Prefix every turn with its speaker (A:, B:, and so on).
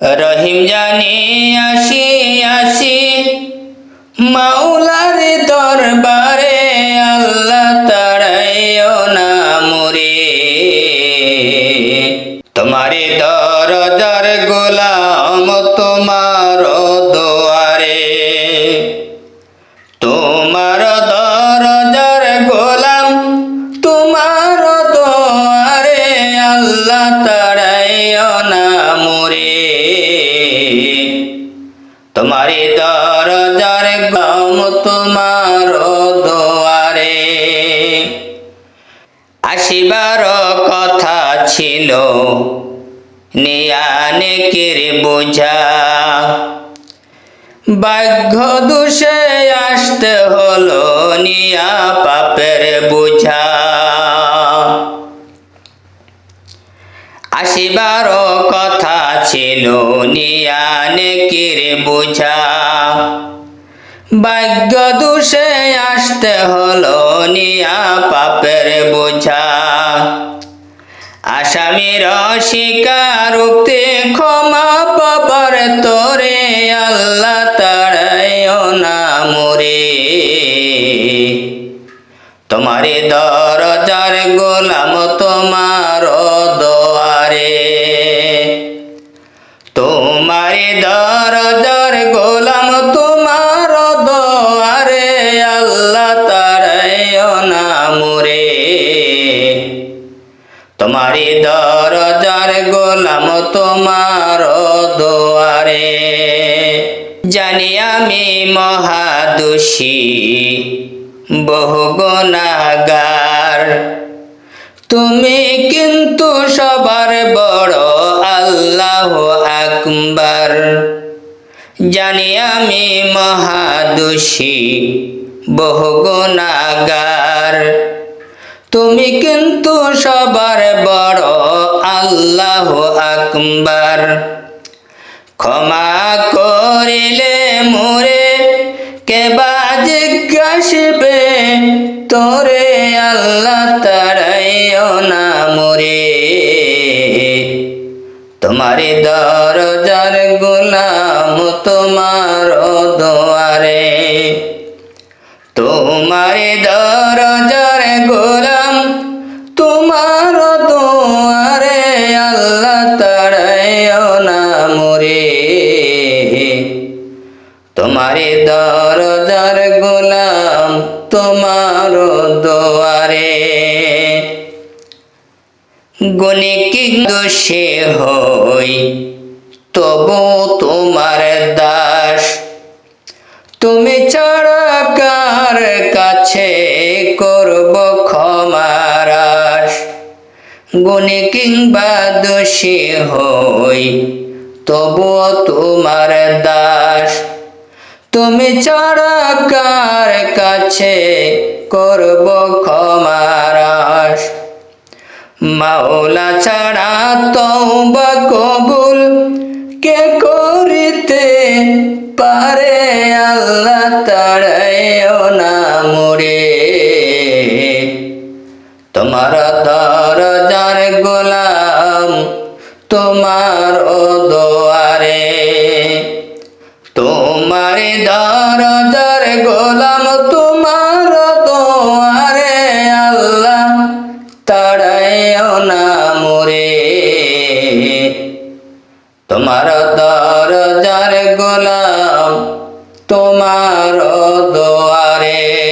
A: রহিম জানি আসি আসি। মাওলার দরবারে তোমারে দরজার গম তোমার দোয়ারে। আসিবার কথা ছিল নিয়ানে কির বোঝা। ভাগ্য দোষে আসতে হলো, নিয়া পাপের বোঝা। আসিবার কথা ছিল নিয়ানে কির বোঝা। ভাগ্য দোষে আসতে হলো নিয়া পাপের বোঝা। আসামির স্বীকারোক্তি ক্ষমা পাবার তোরে আল্লাহ তাড়াইও না মোরে। তোমারে দরজার গোলাম দরজার গোলাম তোমার দোয়ারে। জানি আমি মহাদোষী, বহু গুনাহগার তুমি কিন্তু সবার বড় আল্লাহ আকবার। জানি আমি মহাদোষী, বহু গুনাহগার তুমি কিন্তু সবার বড় আল্লাহ আকবার। ক্ষমা করিলে মোরে কে কেবা জিজ্ঞাসবে, তোরে আল্লাহ তারাইও না মোরে। তোমারে দরজার গোলাম তোমার দোয়ারে, তোমারে দরজার তোমারে দরজার গোলাম, তোমার দোয়ারে। গুণে কি দোষে হই, তবু তোমার দাস। তুমি ছাড়া কার কাছে করব ক্ষমারাস গুণে কিংবা দোষী হই, তবুও তোমার দাস। তুমি ছাড়া কার কাছে করব ক্ষমারাস মাওলা ছাড়া তওবা কবুল কে করিতে পারে? আল্লাহ তাড়াইও না মোরে। তোমার দরজার দোয়ারে